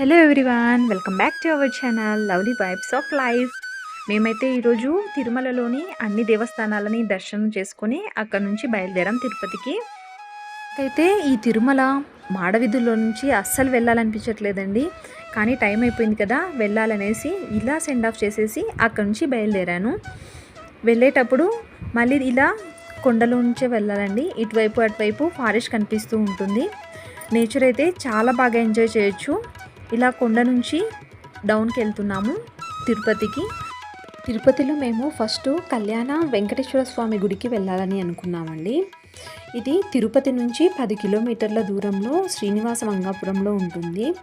Hello everyone welcome back to our channel lovely vibes of life మేమైతే ఈరోజు తిరుమలలోని అన్ని దేవస్థానాలని దర్శనం చేసుకొని అక్కడ నుంచి బయలుదేరాం తిరుపతికి. అయితే ఈ తిరుమల మాడవీధుల్లో నుంచి అస్సలు వెళ్ళాలనిపించట్లేదండి. కానీ టైం అయిపోయింది కదా వెళ్ళాలనేసి ఇలా సెండ్ ఆఫ్ చేసేసి అక్కడ నుంచి బయలుదేరాను. వెళ్ళేటప్పుడు మళ్ళీ ఇలా కొండలో నుంచే వెళ్ళాలండి. ఇటువైపు అటువైపు ఫారెస్ట్ కనిపిస్తూ ఉంటుంది. నేచర్ అయితే చాలా బాగా ఎంజాయ్ చేయొచ్చు. ఇలా కొండ నుంచి డౌన్కి వెళ్తున్నాము తిరుపతికి. తిరుపతిలో మేము ఫస్ట్ కళ్యాణ వెంకటేశ్వర స్వామి గుడికి వెళ్ళాలని అనుకున్నామండి. ఇది తిరుపతి నుంచి పది కిలోమీటర్ల దూరంలో శ్రీనివాస మంగాపురంలో ఉంటుంది.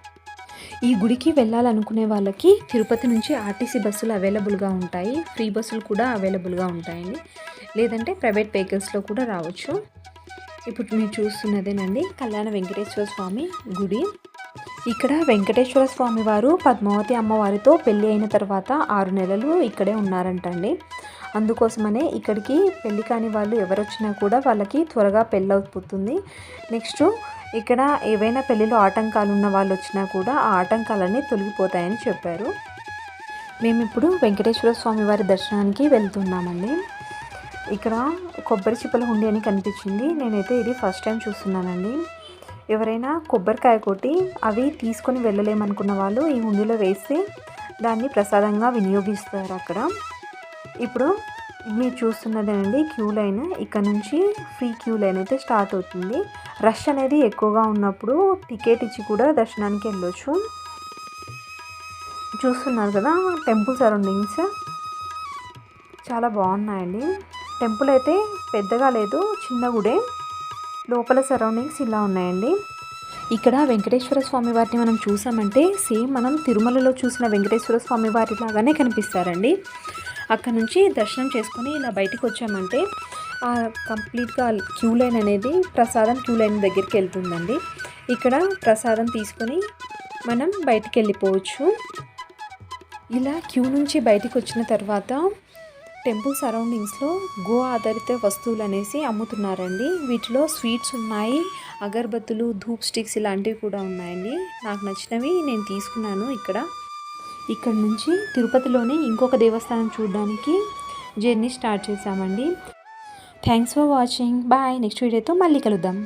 ఈ గుడికి వెళ్ళాలనుకునే వాళ్ళకి తిరుపతి నుంచి ఆర్టీసీ బస్సులు అవైలబుల్గా ఉంటాయి. ఫ్రీ బస్సులు కూడా అవైలబుల్గా ఉంటాయండి. లేదంటే ప్రైవేట్ వెహికల్స్లో కూడా రావచ్చు. ఇప్పుడు మీరు చూస్తున్నదేనండి కళ్యాణ వెంకటేశ్వర స్వామి గుడి. ఇక్కడ వెంకటేశ్వర స్వామి వారు పద్మావతి అమ్మవారితో పెళ్ళి అయిన తర్వాత ఆరు నెలలు ఇక్కడే ఉన్నారంటండి. అందుకోసమనే ఇక్కడికి పెళ్ళి కాని వాళ్ళు ఎవరు వచ్చినా కూడా వాళ్ళకి త్వరగా పెళ్ళి అవుతుంది. నెక్స్ట్ ఇక్కడ ఏవైనా పెళ్ళిలో ఆటంకాలు ఉన్న వాళ్ళు వచ్చినా కూడా ఆ ఆటంకాలన్నీ తొలగిపోతాయని చెప్పారు. మేము ఇప్పుడు వెంకటేశ్వర స్వామి వారి దర్శనానికి వెళ్తున్నామండి. ఇక్కడ కొబ్బరి చిప్పల హుండీ అని కనిపించింది. నేనైతే ఇది ఫస్ట్ టైం చూస్తున్నానండి. ఎవరైనా కొబ్బరికాయ కొట్టి అవి తీసుకొని వెళ్ళలేమనుకున్న వాళ్ళు ఈ హుండీలో వేసి దాన్ని ప్రసాదంగా వినియోగిస్తారు అక్కడ. ఇప్పుడు మీరు చూస్తున్నదేనండి క్యూ లైన్. ఇక్కడ నుంచి ఫ్రీ క్యూ లైన్ అయితే స్టార్ట్ అవుతుంది. రష్ అనేది ఎక్కువగా ఉన్నప్పుడు టికెట్ ఇచ్చి కూడా దర్శనానికి వెళ్ళొచ్చు. చూస్తున్నారు కదా టెంపుల్ సరౌండింగ్స్. చాలా బాగున్నాయండి. టెంపుల్ అయితే పెద్దగా లేదు చిన్న గుడే. లోపల సరౌండింగ్స్ ఇలా ఉన్నాయండి. ఇక్కడ వెంకటేశ్వర స్వామి వారిని మనం చూసామంటే సేమ్ మనం తిరుమలలో చూసిన వెంకటేశ్వర స్వామి వారి లాగానే కనిపిస్తారండి. అక్కడ నుంచి దర్శనం చేసుకుని ఇలా బయటకు వచ్చామంటే కంప్లీట్గా క్యూ లైన్ అనేది ప్రసాదం క్యూ లైన్ దగ్గరికి వెళ్తుందండి. ఇక్కడ ప్రసాదం తీసుకొని మనం బయటికి వెళ్ళిపోవచ్చు. ఇలా క్యూ నుంచి బయటికి వచ్చిన తర్వాత టెంపుల్ సరౌండింగ్స్లో గో ఆధారిత వస్తువులు అనేసి అమ్ముతున్నారండి. వీటిలో స్వీట్స్ ఉన్నాయి అగరబత్తులు ధూప్ స్టిక్స్ ఇలాంటివి కూడా ఉన్నాయండి. నాకు నచ్చినవి నేను తీసుకున్నాను ఇక్కడ. ఇక్కడ నుంచి తిరుపతిలోనే ఇంకొక దేవస్థానం చూడడానికి జర్నీ స్టార్ట్ చేశామండి. Thanks for watching. Bye. Next వీడియోతో మళ్ళీ కలుద్దాం.